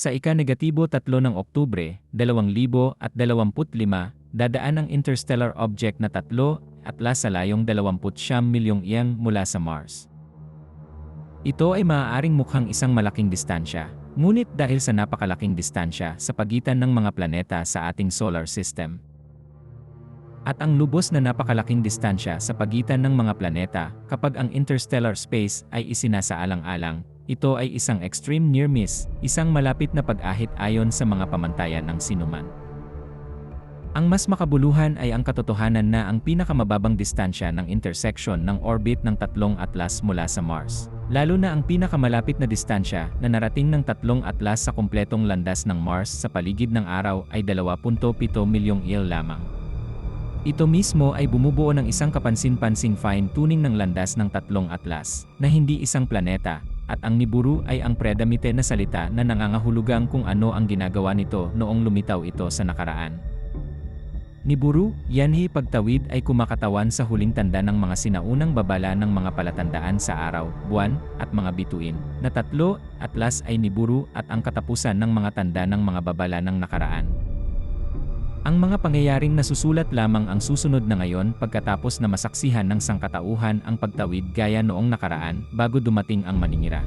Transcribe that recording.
Sa ika-negatibo 3 ng Oktubre, 2025, dadaan ang interstellar object na tatlo atlas sa layong 29 milyong iyang mula sa Mars. Ito ay maaaring mukhang isang malaking distansya, ngunit dahil sa napakalaking distansya sa pagitan ng mga planeta sa ating solar system, at ang lubos na napakalaking distansya sa pagitan ng mga planeta kapag ang interstellar space ay isinasaalang-alang, ito ay isang extreme near miss, isang malapit na pag-ahit ayon sa mga pamantayan ng sinuman. Ang mas makabuluhan ay ang katotohanan na ang pinakamababang distansya ng intersection ng orbit ng tatlong atlas mula sa Mars, lalo na ang pinakamalapit na distansya na narating ng tatlong atlas sa kumpletong landas ng Mars sa paligid ng araw ay 2.7 milyong il lamang. Ito mismo ay bumubuo ng isang kapansin-pansing fine-tuning ng landas ng tatlong atlas, na hindi isang planeta, at ang Nibiru ay ang predamite na salita na nangangahulugang kung ano ang ginagawa nito noong lumitaw ito sa nakaraan. Nibiru, yanhi pagtawid ay kumakatawan sa huling tanda ng mga sinaunang babala ng mga palatandaan sa araw, buwan, at mga bituin, na tatlo, atlas ay Nibiru at ang katapusan ng mga tanda ng mga babala ng nakaraan. Ang mga pangyayaring nasusulat lamang ang susunod na ngayon pagkatapos na masaksihan ng sangkatauhan ang pagtawid gaya noong nakaraan bago dumating ang maningira.